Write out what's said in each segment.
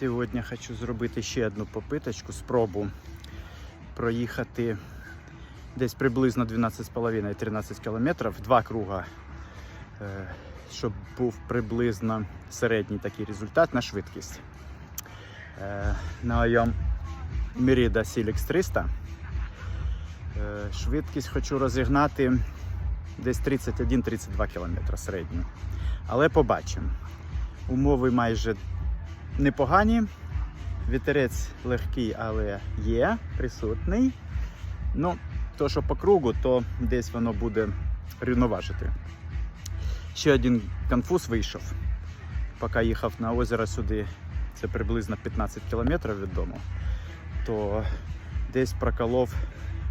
Сьогодні хочу зробити ще одну попиточку, спробу проїхати десь приблизно 12,5-13 кілометрів, два круга, е, щоб був приблизно середній такий результат на швидкість. Е, На моєму Merida Silix 300 е, швидкість хочу розігнати десь 31-32 км середню. Але побачимо. Умови майже непогані. Вітерець легкий, але є, присутній. Ну, то, що по кругу, то десь воно буде рівноважити. Ще один конфуз вийшов. Поки їхав на озеро сюди, це приблизно 15 кілометрів від дому, то десь проколов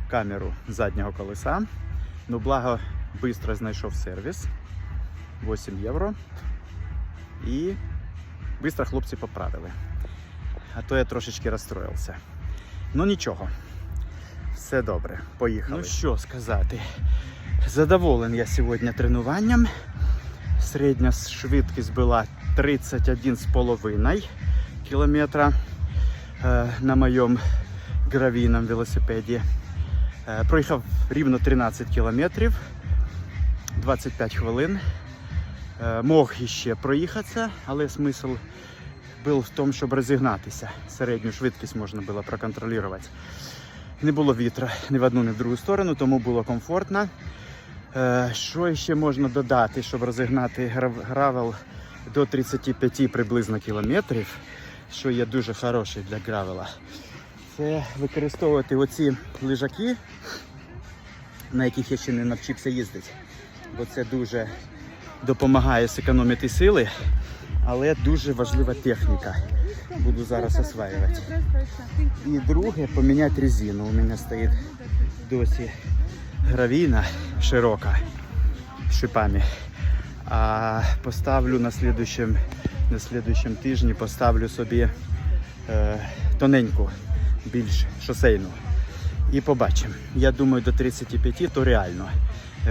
камеру заднього колеса. Ну, благо, швидко знайшов сервіс. 8 євро. І швидко хлопці поправили. А то я трошечки розстроївся. Ну нічого. Все добре, поїхали. Ну що сказати. Задоволений я сьогодні тренуванням. Середня швидкість була 31,5 кілометра е, на моєму гравійному велосипеді. Е, проїхав рівно 13 кілометрів, 25 хвилин. Е, Мог іще проїхатися, але смисл був в тому, щоб розігнатися. Середню швидкість можна було проконтролювати. Не було вітра ні в одну, ні в другу сторону, тому було комфортно. Е, Що ще можна додати, щоб розігнати гравел до 35 приблизно кілометрів, що є дуже хороший для гравела. Це використовувати оці лежаки, на яких я ще не навчився їздити. Бо це дуже допомагає зекономити сили, але дуже важлива техніка. Буду зараз осваювати. І друге, поміняти резину. У мене стоїть досі гравійна широка шипами. А поставлю на слідущем, на слідущем тижні поставлю собі е, тоненьку, більш шосейну. І побачимо. Я думаю, до 35 то реально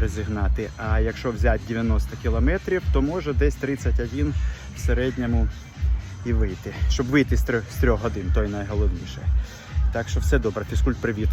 розігнати. А якщо взяти 90 кілометрів, то може десь 31 в середньому і вийти. Щоб вийти з 3 годин, то найголовніше. Так що все добре, фізкульт, привіт.